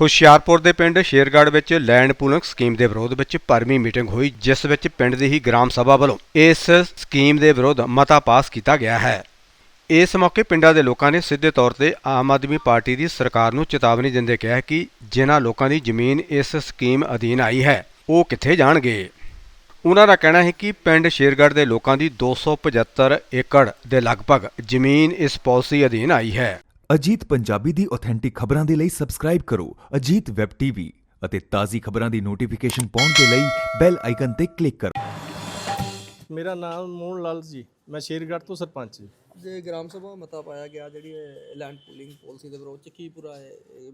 ਹੁਸ਼ਿਆਰਪੁਰ ਦੇ ਪਿੰਡ ਸ਼ੇਰਗੜ੍ਹ ਵਿੱਚ ਲੈਂਡ ਪੂਲਿੰਗ ਸਕੀਮ ਦੇ ਵਿਰੋਧ ਵਿੱਚ ਭਰਮੀ ਮੀਟਿੰਗ ਹੋਈ, ਜਿਸ ਵਿੱਚ ਪਿੰਡ ਦੀ ਹੀ ਗ੍ਰਾਮ ਸਭਾ ਵੱਲੋਂ ਇਸ ਸਕੀਮ ਦੇ ਵਿਰੋਧ ਮਤਾ ਪਾਸ ਕੀਤਾ ਗਿਆ ਹੈ। ਇਸ ਮੌਕੇ ਪਿੰਡਾਂ ਦੇ ਲੋਕਾਂ ਨੇ ਸਿੱਧੇ ਤੌਰ ਤੇ ਆਮ ਆਦਮੀ ਪਾਰਟੀ ਦੀ ਸਰਕਾਰ ਨੂੰ ਚੇਤਾਵਨੀ ਦਿੰਦੇ ਕਿਹਾ ਕਿ ਜਿਨ੍ਹਾਂ ਲੋਕਾਂ ਦੀ ਜ਼ਮੀਨ ਇਸ ਸਕੀਮ ਅਧੀਨ ਆਈ ਹੈ, ਉਹ ਕਿੱਥੇ ਜਾਣਗੇ? ਉਹਨਾਂ ਦਾ ਕਹਿਣਾ ਹੈ ਕਿ ਪਿੰਡ ਸ਼ੇਰਗੜ੍ਹ ਦੇ ਲੋਕਾਂ ਦੀ 275 ਏਕੜ ਦੇ ਲਗਭਗ ਜ਼ਮੀਨ ਇਸ ਪਾਲਿਸੀ ਅਧੀਨ ਆਈ ਹੈ। ਅਜੀਤ ਪੰਜਾਬੀ ਦੀ ਆਥੈਂਟਿਕ ਖਬਰਾਂ ਦੇ ਲਈ ਸਬਸਕ੍ਰਾਈਬ ਕਰੋ ਅਜੀਤ ਵੈਬ ਟੀਵੀ ਅਤੇ ਤਾਜ਼ੀ ਖਬਰਾਂ ਦੀ ਨੋਟੀਫਿਕੇਸ਼ਨ ਪਾਉਣ ਦੇ ਲਈ ਬੈਲ ਆਈਕਨ ਤੇ ਕਲਿੱਕ ਕਰੋ। ਮੇਰਾ ਨਾਮ ਮੋਹਨ ਲਾਲ ਜੀ। ਮੈਂ ਸ਼ੇਰਗੜ੍ਹ ਤੋਂ ਸਰਪੰਚ ਜੀ। ਜੇ ਗ੍ਰਾਮ ਸਭਾ ਮਤਾ ਪਾਇਆ ਗਿਆ ਜਿਹੜੀ ਲੈਂਡ ਪੂਲਿੰਗ ਪਾਲਿਸੀ ਦੇ ਵਿਰੋਧ ਚ ਕੀ ਪੂਰਾ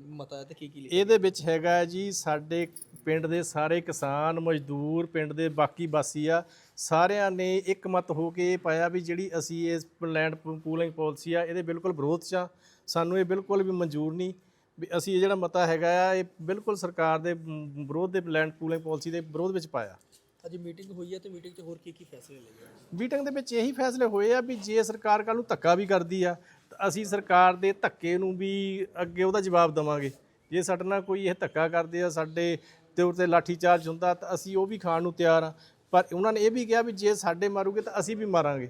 ਮਤਾ ਹੈ ਤੇ ਕੀ ਕੀ ਲਿਖਿਆ? ਇਹਦੇ ਵਿੱਚ ਹੈਗਾ ਜੀ ਸਾਡੇ ਪਿੰਡ ਦੇ ਸਾਰੇ ਕਿਸਾਨ ਮਜ਼ਦੂਰ ਪਿੰਡ ਦੇ ਬਾਕੀ ਵਾਸੀ ਆ ਸਾਰਿਆਂ ਨੇ ਇੱਕ ਮਤ ਹੋ ਕੇ ਇਹ ਪਾਇਆ ਵੀ ਜਿਹੜੀ ਅਸੀਂ ਇਸ ਲੈਂਡ ਪੂਲਿੰਗ ਪਾਲਿਸੀ ਆ ਇਹਦੇ ਬਿਲਕੁਲ ਵਿਰੋਧ 'ਚ ਆ। ਸਾਨੂੰ ਇਹ ਬਿਲਕੁਲ ਵੀ ਮਨਜ਼ੂਰ ਨਹੀਂ ਵੀ ਅਸੀਂ ਇਹ ਜਿਹੜਾ ਮਤਾ ਹੈਗਾ ਆ ਇਹ ਬਿਲਕੁਲ ਸਰਕਾਰ ਦੇ ਵਿਰੋਧ ਦੇ ਲੈਂਡ ਪੂਲਿੰਗ ਪਾਲਿਸੀ ਦੇ ਵਿਰੋਧ ਵਿੱਚ ਪਾਇਆ। ਅੱਜ ਮੀਟਿੰਗ ਹੋਈ ਹੈ ਤੇ ਮੀਟਿੰਗ 'ਚ ਹੋਰ ਕੀ ਕੀ ਫੈਸਲੇ ਲਏ ਗਏ? ਮੀਟਿੰਗ ਦੇ ਵਿੱਚ ਇਹੀ ਫੈਸਲੇ ਹੋਏ ਆ ਵੀ ਜੇ ਸਰਕਾਰ ਕੱਲ ਨੂੰ ਧੱਕਾ ਵੀ ਕਰਦੀ ਆ ਤਾਂ ਅਸੀਂ ਸਰਕਾਰ ਦੇ ਧੱਕੇ ਨੂੰ ਵੀ ਅੱਗੇ ਉਹਦਾ ਜਵਾਬ ਦਵਾਂਗੇ। ਜੇ ਸਾਡੇ ਨਾਲ ਕੋਈ ਇਹ ਧੱਕਾ ਕਰਦੇ ਆ ਸਾਡੇ ਤੇ ਉੱਤੇ ਲਾਠੀ ਚਾਰਜ ਹੁੰਦਾ ਤਾਂ ਅਸੀਂ ਉਹ ਵੀ ਖਾਣ ਨੂੰ ਤਿਆਰ ਆ। ਪਰ ਉਹਨਾਂ ਨੇ ਇਹ ਵੀ ਕਿਹਾ ਵੀ ਜੇ ਸਾਡੇ ਮਾਰੂਗੇ ਤਾਂ ਅਸੀਂ ਵੀ ਮਾਰਾਂਗੇ।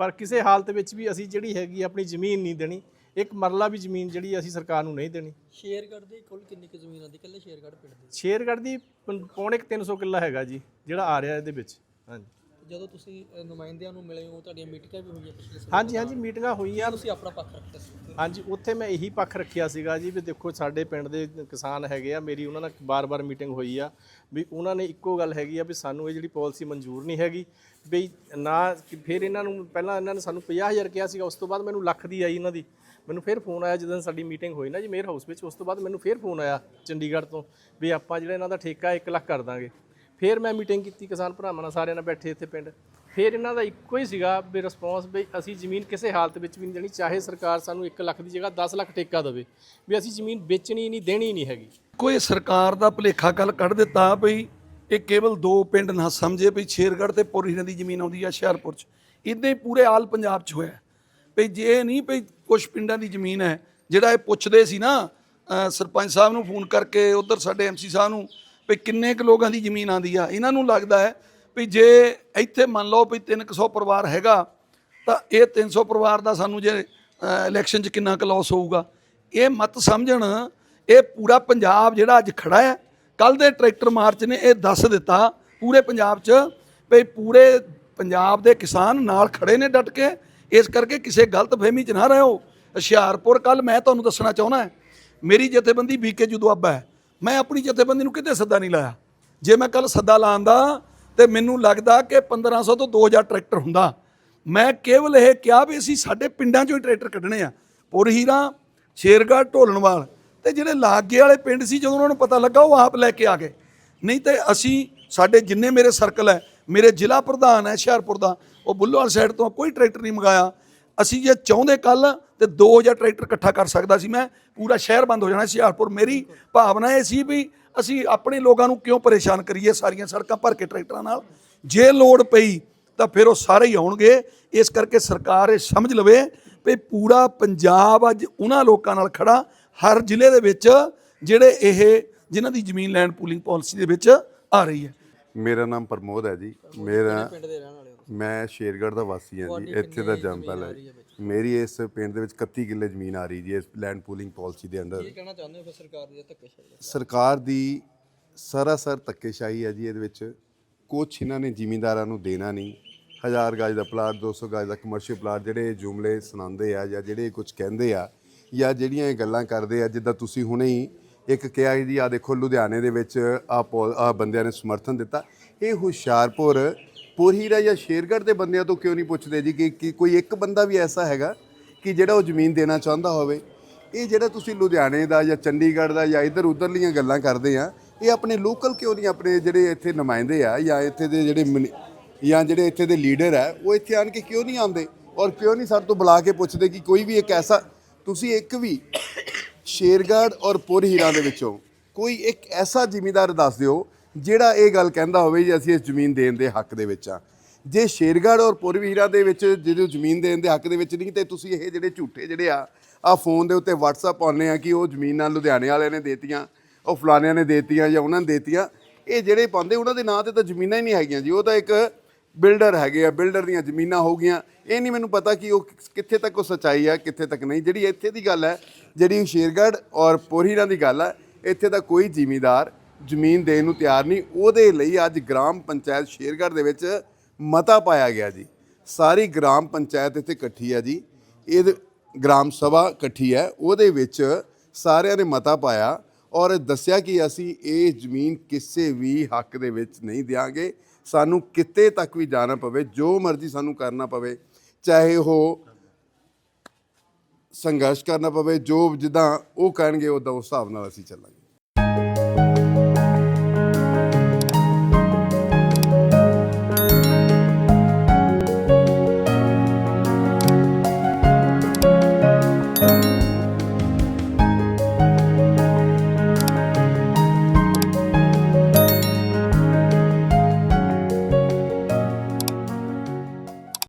ਪਰ ਕਿਸੇ ਹਾਲਤ ਵਿੱਚ ਵੀ ਅਸੀਂ ਜਿਹੜੀ ਹੈਗੀ ਆਪਣੀ ਜ਼ਮੀਨ ਨਹੀਂ ਦੇਣੀ ਇੱਕ ਮਰਲਾ ਵੀ ਜ਼ਮੀਨ ਜਿਹੜੀ ਅਸੀਂ ਸਰਕਾਰ ਨੂੰ ਨਹੀਂ ਦੇਣੀ। ਸ਼ੇਰਗੜ੍ਹ ਦੀ ਕੁੱਲ ਕਿੰਨੀ ਕੁ ਜ਼ਮੀਨ ਆਂਦੀ ਕੱਲੇ ਸ਼ੇਰਗੜ੍ਹ ਪਿੰਡ ਦੀ। ਸ਼ੇਰਗੜ੍ਹ ਦੀ ਪੌ- ਪੌਣੇ ਕੁ 300 ਕਿੱਲਾ ਹੈਗਾ ਜੀ ਜਿਹੜਾ ਆ ਰਿਹਾ ਇਹਦੇ ਵਿੱਚ। ਹਾਂਜੀ। ਜਦੋਂ ਤੁਸੀਂ ਅ, ਨੁਮਾਇੰਦਿਆਂ ਨੂੰ ਮਿਲੇ ਹੋ ਤੁਹਾਡੀਆਂ ਮੀਟਿੰਗਾਂ ਵੀ ਹੋਈਆਂ ਪਿਛਲੇ ਸਾਲ ਹਾਂਜੀ ਹਾਂਜੀ ਮੀਟਿੰਗਾਂ ਹੋਈਆਂ। ਤੁਸੀਂ ਆਪਣਾ ਪੱਖ ਰੱਖਿਆ ਸੀ। ਹਾਂਜੀ ਉੱਥੇ ਮੈਂ ਇਹੀ ਪੱਖ ਰੱਖਿਆ ਸੀਗਾ ਜੀ ਵੀ ਦੇਖੋ ਸਾਡੇ ਪਿੰਡ ਦੇ ਕਿਸਾਨ ਹੈਗੇ ਆ ਮੇਰੀ ਉਹਨਾਂ ਨਾਲ ਬਾਰ-ਬਾਰ ਮੀਟਿੰਗ ਹੋਈ ਆ ਵੀ ਉਹਨਾਂ ਨੇ ਇੱਕੋ ਗੱਲ ਹੈਗੀ ਆ ਵੀ ਸਾਨੂੰ ਇਹ ਜਿਹੜੀ ਪਾਲਿਸੀ ਮਨਜ਼ੂਰ ਨਹੀਂ ਹੈਗੀ ਵੀ ਨਾ ਕਿ ਫਿਰ ਇਹਨਾਂ ਨੂੰ ਪਹਿਲਾਂ ਇਹਨਾਂ ਨੇ ਸਾਨੂੰ 50000 ਕਿਹਾ ਸੀਗਾ ਉਸ ਤੋਂ ਬਾਅਦ ਮੈਨੂੰ ਲੱਖ ਦੀ ਆਈ ਇਹਨਾਂ ਦੀ। ਮੈਨੂੰ ਫਿਰ ਫੋਨ ਆਇਆ ਜਦੋਂ ਸਾਡੀ ਮੀਟਿੰਗ ਹੋਈ ਨਾ ਜੀ ਮੇਅਰ ਹਾਊਸ ਵਿੱਚ, ਉਸ ਤੋਂ ਬਾਅਦ ਮੈਨੂੰ ਫਿਰ ਫੋਨ ਆਇਆ ਚੰਡੀਗੜ੍ਹ ਤੋਂ ਵੀ ਆਪਾਂ ਜਿਹੜਾ ਇਹਨਾਂ ਦਾ ਠੇਕਾ 1 ਲੱਖ ਕਰ ਦਾਂਗੇ। ਫਿਰ ਮੈਂ ਮੀਟਿੰਗ ਕੀਤੀ ਕਿਸਾਨ ਭਰਾਵਾਂ ਨਾਲ, ਸਾਰਿਆਂ ਨਾਲ ਬੈਠੇ ਇੱਥੇ ਪਿੰਡ। ਫਿਰ ਇਹਨਾਂ ਦਾ ਇੱਕੋ ਹੀ ਸੀਗਾ ਵੀ ਰਿਸਪੌਂਸ ਵੀ ਅਸੀਂ ਜ਼ਮੀਨ ਕਿਸੇ ਹਾਲਤ ਵਿੱਚ ਵੀ ਨਹੀਂ ਦੇਣੀ, ਚਾਹੇ ਸਰਕਾਰ ਸਾਨੂੰ 1 ਲੱਖ ਦੀ ਜਗ੍ਹਾ 10 ਲੱਖ ਠੇਕਾ ਦੇਵੇ, ਵੀ ਅਸੀਂ ਜ਼ਮੀਨ ਵੇਚਣੀ ਨਹੀਂ, ਦੇਣੀ ਨਹੀਂ ਹੈਗੀ। ਕੋਈ ਸਰਕਾਰ ਦਾ ਭੁਲੇਖਾ ਕੱਲ ਕੱਢ ਦਿੱਤਾ ਭਈ ਇਹ ਕੇਵਲ ਦੋ ਪਿੰਡ ਨਾ ਸਮਝੇ ਭਈ ਸ਼ੇਰਗੜ੍ਹ ਤੇ ਪੁਰਹੀਰਾਂ ਦੀ ਜ਼ਮੀਨ ਆਉਂਦੀ ਆ, ਹੁਸ਼ਿਆਰਪੁਰ 'ਚ। ਇਦਾਂ ਹੀ ਪੂਰੇ ਆਲ ਪੰਜਾਬ 'ਚ ਹੋਇਆ। ਭਈ ਜੇ ਨਹੀਂ ਭਈ ਕੁਝ ਪਿੰਡਾਂ ਦੀ ਜ਼ਮੀਨ ਹੈ, ਜਿਹੜਾ ਇਹ ਪੁੱਛਦੇ ਸੀ ਨਾ ਸਰਪੰਚ ਸਾਹਿਬ ਨੂੰ ਫੋਨ ਕਰਕੇ ਉਧਰ ਸਾਡੇ ਐਮਸੀ ਸਾਹਿਬ ਨੂੰ ਵੀ ਕਿੰਨੇ ਕੁ ਲੋਕਾਂ ਦੀ ਜ਼ਮੀਨ ਆਂਦੀ ਆ। ਇਹਨਾਂ ਨੂੰ ਲੱਗਦਾ ਹੈ ਭਈ ਜੇ ਇੱਥੇ ਮੰਨ ਲਓ ਭਈ 300 ਪਰਿਵਾਰ ਹੈਗਾ, ਤਾਂ ਇਹ 300 ਪਰਿਵਾਰ ਦਾ ਸਾਨੂੰ ਜੇ ਇਲੈਕਸ਼ਨ 'ਚ ਕਿੰਨਾ ਕੁ ਲਾਸ ਹੋਊਗਾ। ਇਹ ਮਤ ਸਮਝਣ, ਇਹ ਪੂਰਾ ਪੰਜਾਬ ਜਿਹੜਾ ਅੱਜ ਖੜਾ ਹੈ ਕੱਲ ਦੇ ਟਰੈਕਟਰ ਮਾਰਚ ਨੇ ਇਹ ਦੱਸ ਦਿੱਤਾ ਪੂਰੇ ਪੰਜਾਬ 'ਚ ਵੀ ਪੂਰੇ ਪੰਜਾਬ ਦੇ ਕਿਸਾਨ ਨਾਲ ਖੜੇ ਨੇ ਡਟ ਕੇ ਇਸ ਕਰਕੇ ਕਿਸੇ ਗਲਤ ਫਹਿਮੀ 'ਚ ਨਾ ਰਹੋ। ਹੁਸ਼ਿਆਰਪੁਰ ਕੱਲ ਮੈਂ ਤੁਹਾਨੂੰ ਦੱਸਣਾ ਚਾਹੁੰਦਾ ਮੇਰੀ ਜਥੇਬੰਦੀ ਬੀਕੇ ਜੁਦਵਾਬਾ ਹੈ। ਮੈਂ ਆਪਣੀ ਜਥੇਬੰਦੀ ਨੂੰ ਕਿਤੇ ਸੱਦਾ ਨਹੀਂ ਲਾਇਆ। ਜੇ ਮੈਂ ਕੱਲ ਸੱਦਾ ਲਾਉਂਦਾ ਤੇ ਮੈਨੂੰ ਲੱਗਦਾ ਕਿ 1500 ਤੋਂ 2000 ਟਰੈਕਟਰ ਹੁੰਦਾ। ਮੈਂ ਕੇਵਲ ਇਹ ਕਿਹਾ ਵੀ ਅਸੀਂ ਸਾਡੇ ਪਿੰਡਾਂ 'ਚੋਂ ਹੀ ਟਰੈਕਟਰ ਕੱਢਣੇ ਆ। ਪੁਰ ਪੁਰਹੀਰਾ ਸ਼ੇਰਗੜ੍ਹ, ਢੋਲਣਵਾਲ ਤੇ ਜਿਹੜੇ ਲਾਗੇ ਵਾਲੇ ਪਿੰਡ ਸੀ, ਜਦੋਂ ਉਹਨਾਂ ਨੂੰ ਪਤਾ ਲੱਗਾ, ਉਹ ਆਪ ਲੈ ਕੇ ਆ ਗਏ। ਨਹੀਂ ਤੇ ਅਸੀਂ, ਸਾਡੇ ਜਿੰਨੇ ਮੇਰੇ ਸਰਕਲ ਹੈ, ਮੇਰੇ ਜ਼ਿਲ੍ਹਾ ਪ੍ਰਧਾਨ ਹੈ ਹੁਸ਼ਿਆਰਪੁਰ ਦਾ ਉਹ ਬੁੱਲੋਵਾਲ ਸਾਈਡ ਤੋਂ ਕੋਈ ਟਰੈਕਟਰ ਨਹੀਂ ਮੰਗਾਇਆ। ਅਸੀਂ ਜੇ ਚਾਹੁੰਦੇ ਕੱਲ ਤੇ 2000 ਟਰੈਕਟਰ ਇਕੱਠਾ ਕਰ ਸਕਦਾ ਸੀ ਮੈਂ ਪੂਰਾ ਸ਼ਹਿਰ ਬੰਦ ਹੋ ਜਾਣਾ ਸੀ ਹੁਸ਼ਿਆਰਪੁਰ। ਮੇਰੀ ਭਾਵਨਾ ਇਹ ਸੀ ਵੀ ਅਸੀਂ ਆਪਣੇ ਲੋਕਾਂ ਨੂੰ ਕਿਉਂ ਪਰੇਸ਼ਾਨ ਕਰੀਏ ਸਾਰੀਆਂ ਸੜਕਾਂ ਭਰ ਕੇ ਟਰੈਕਟਰਾਂ ਨਾਲ? ਜੇ ਲੋੜ ਪਈ ਤਾਂ ਫਿਰ ਉਹ ਸਾਰੇ ਹੀ ਆਉਣਗੇ। ਇਸ ਕਰਕੇ ਸਰਕਾਰ ਇਹ ਸਮਝ ਲਵੇ ਵੀ ਪੂਰਾ ਪੰਜਾਬ ਅੱਜ ਉਹਨਾਂ ਲੋਕਾਂ ਨਾਲ ਖੜਾ ਹਰ ਜ਼ਿਲ੍ਹੇ ਦੇ ਵਿੱਚ ਜਿਹੜੇ ਇਹ ਜਿਨ੍ਹਾਂ ਦੀ ਜ਼ਮੀਨ ਲੈਂਡ ਪੂਲਿੰਗ ਪਾਲਿਸੀ ਦੇ ਵਿੱਚ ਆ ਰਹੀ ਹੈ। ਮੇਰਾ ਨਾਮ ਪ੍ਰਮੋਦ ਹੈ ਜੀ। ਮੇਰਾ ਪਿੰਡ ਦੇ ਰਹਿਣ ਵਾਲੇ? ਹੋ ਮੈਂ ਸ਼ੇਰਗੜ੍ਹ ਦਾ ਵਾਸੀ ਹਾਂ ਜੀ ਇੱਥੇ ਦਾ ਜੰਮਪਲ ਹੈ ਮੇਰੀ ਇਸ ਪਿੰਡ ਦੇ ਵਿੱਚ 31 ਕਿੱਲੇ ਜ਼ਮੀਨ ਆ ਰਹੀ ਜੀ ਇਸ ਲੈਂਡ ਪੂਲਿੰਗ ਪਾਲਿਸੀ ਦੇ ਅੰਡਰ ਕੀ ਕਹਿਣਾ ਚਾਹੁੰਦੇ ਹੋ ਫਿਰ ਸਰਕਾਰ ਦੀ ਧੱਕੇਸ਼ਾਹੀ ਸਰਕਾਰ ਦੀ ਸਰਾਸਰ ਧੱਕੇਸ਼ਾਹੀ ਹੈ ਜੀ ਇਹਦੇ ਵਿੱਚ। ਕੁਛ ਇਹਨਾਂ ਨੇ ਜ਼ਿਮੀਂਦਾਰਾਂ ਨੂੰ ਦੇਣਾ ਨਹੀਂ। ਹਜ਼ਾਰ ਗਜ ਦਾ ਪਲਾਟ 200 ਗਜ ਦਾ ਕਮਰਸ਼ੀਅਲ ਪਲਾਟ ਜਿਹੜੇ ਜੁਮਲੇ ਸੁਣਾਉਂਦੇ ਆ ਜਾਂ ਜਿਹੜੇ ਕੁਝ ਕਹਿੰਦੇ ਆ ਜਾਂ ਜਿਹੜੀਆਂ ਇਹ ਗੱਲਾਂ ਕਰਦੇ ਆ ਜਿੱਦਾਂ ਤੁਸੀਂ ਹੁਣੇ ਹੀ ਇੱਕ ਕਿਹਾ ਜੀ ਆ ਦੇਖੋ ਲੁਧਿਆਣੇ ਦੇ ਵਿੱਚ ਆ ਆ ਬੰਦਿਆਂ ਨੇ ਸਮਰਥਨ ਦਿੱਤਾ। ਇਹ ਹੁਸ਼ਿਆਰਪੁਰ ਪੁਰਹੀਰਾ ਜਾਂ ਸ਼ੇਰਗੜ੍ਹ ਦੇ ਬੰਦਿਆਂ ਤੋਂ ਕਿਉਂ ਨਹੀਂ ਪੁੱਛਦੇ ਜੀ? ਕਿ ਕਿ ਕੋਈ ਇੱਕ ਬੰਦਾ ਵੀ ਐਸਾ ਹੈਗਾ ਕਿ ਜਿਹੜਾ ਉਹ ਜ਼ਮੀਨ ਦੇਣਾ ਚਾਹੁੰਦਾ ਹੋਵੇ? ਇਹ ਜਿਹੜਾ ਤੁਸੀਂ ਲੁਧਿਆਣੇ ਦਾ ਜਾਂ ਚੰਡੀਗੜ੍ਹ ਦਾ ਜਾਂ ਇੱਧਰ ਉੱਧਰਲੀਆਂ ਗੱਲਾਂ ਕਰਦੇ ਆ, ਇਹ ਆਪਣੇ ਲੋਕਲ ਕਿਉਂ ਨਹੀਂ? ਆਪਣੇ ਜਿਹੜੇ ਇੱਥੇ ਨੁਮਾਇੰਦੇ ਆ ਜਾਂ ਇੱਥੇ ਦੇ ਜਿਹੜੇ ਮਨੀ- ਜਾਂ ਜਿਹੜੇ ਇੱਥੇ ਦੇ ਲੀਡਰ ਆ, ਉਹ ਇੱਥੇ ਆਣ ਕੇ ਕਿਉਂ ਨਹੀਂ ਆਉਂਦੇ? ਔਰ ਕਿਉਂ ਨਹੀਂ ਸਾਡੇ ਤੋਂ ਬੁਲਾ ਕੇ ਪੁੱਛਦੇ ਕਿ ਕੋਈ ਵੀ ਇੱਕ ਐਸਾ, ਤੁਸੀਂ ਇੱਕ ਵੀ ਸ਼ੇਰਗੜ੍ਹ ਔਰ ਪੁਰ ਪੁਰਹੀਰਾ ਦੇ ਵਿੱਚੋਂ ਕੋਈ ਇੱਕ ਐਸਾ ਜ਼ਿਮੀਦਾਰ ਦੱਸ ਦਿਓ ਜਿਹੜਾ ਇਹ ਗੱਲ ਕਹਿੰਦਾ ਹੋਵੇ ਜੀ, ਅਸੀਂ ਇਸ ਜ਼ਮੀਨ ਦੇਣ ਦੇ ਹੱਕ ਦੇ ਵਿੱਚ ਆ ਜੇ ਸ਼ੇਰਗੜ੍ਹ ਔਰ ਪੁਰਹੀਰਾ ਦੇ ਵਿੱਚ ਜਿਹੜੇ ਜ਼ਮੀਨ ਦੇਣ ਦੇ ਹੱਕ ਦੇ ਵਿੱਚ ਨਹੀਂ, ਤੇ ਤੁਸੀਂ ਇਹ ਜਿਹੜੇ ਝੂਠੇ ਜਿਹੜੇ ਆ ਆ ਫੋਨ ਦੇ ਉੱਤੇ WhatsApp ਆਉਂਦੇ ਆ ਕਿ ਉਹ ਜ਼ਮੀਨਾਂ ਲੁਧਿਆਣੇ ਵਾਲਿਆਂ ਨੇ ਦੇਤੀਆਂ, ਉਹ ਫਲਾਣਿਆਂ ਨੇ ਦੇਤੀਆਂ ਜਾਂ ਉਹਨਾਂ ਨੇ ਦੇਤੀਆਂ, ਇਹ ਜਿਹੜੇ ਪਾਉਂਦੇ, ਉਹਨਾਂ ਦੇ ਨਾਂ ਤੇ ਤਾਂ ਜ਼ਮੀਨਾਂ ਹੀ ਨਹੀਂ ਹੈਗੀਆਂ ਜੀ। ਉਹ ਤਾਂ ਇੱਕ ਬਿਲਡਰ ਹੈਗੇ ਆ, ਬਿਲਡਰ ਦੀਆਂ ਜ਼ਮੀਨਾਂ ਹੋ ਗਈਆਂ। ਇਹ ਨਹੀਂ ਮੈਨੂੰ ਪਤਾ ਕਿ ਉਹ ਕਿੱਥੇ ਤੱਕ ਉਹ ਸੱਚਾਈ ਆ, ਕਿੱਥੇ ਤੱਕ ਨਹੀਂ। ਜਿਹੜੀ ਇੱਥੇ ਦੀ ਗੱਲ ਹੈ, ਜਿਹੜੀ ਸ਼ੇਰਗੜ੍ਹ ਔਰ ਪੋਰੀਰਾਂ ਦੀ ਗੱਲ ਹੈ, ਇੱਥੇ ਦਾ ਕੋਈ ਜ਼ਿਮੀਦਾਰ ਜ਼ਮੀਨ ਦੇਣ ਨੂੰ ਤਿਆਰ ਨਹੀਂ, ਉਹਦੇ ਲਈ ਅੱਜ ਗ੍ਰਾਮ ਪੰਚਾਇਤ ਸ਼ੇਰਗੜ੍ਹ ਦੇ ਵਿੱਚ ਮਤਾ ਪਾਇਆ ਗਿਆ ਜੀ। ਸਾਰੀ ਗ੍ਰਾਮ ਪੰਚਾਇਤ ਇੱਥੇ ਇਕੱਠੀ ਹੈ ਜੀ। ਇਹ ਗ੍ਰਾਮ ਸਭਾ ਇਕੱਠੀ ਹੈ, ਉਹਦੇ ਵਿੱਚ ਸਾਰਿਆਂ ਨੇ ਮਤਾ ਪਾਇਆ ਔਰ ਦੱਸਿਆ ਕਿ ਅਸੀਂ ਇਹ ਜ਼ਮੀਨ ਕਿਸੇ ਵੀ ਹੱਕ ਦੇ ਵਿੱਚ ਨਹੀਂ ਦਿਆਂਗੇ। ਸਾਨੂੰ ਕਿਤੇ ਤੱਕ ਵੀ ਜਾਣਾ ਪਵੇ, ਜੋ ਮਰਜ਼ੀ ਸਾਨੂੰ ਕਰਨਾ ਪਵੇ, ਚਾਹੇ ਉਹ ਸੰਘਰਸ਼ ਕਰਨਾ ਪਵੇ, ਜੋ ਜਿੱਦਾਂ ਉਹ ਕਹਿਣਗੇ ਉਦਾਂ ਉਸ ਹਿਸਾਬ ਨਾਲ ਅਸੀਂ ਚੱਲਾਂਗੇ।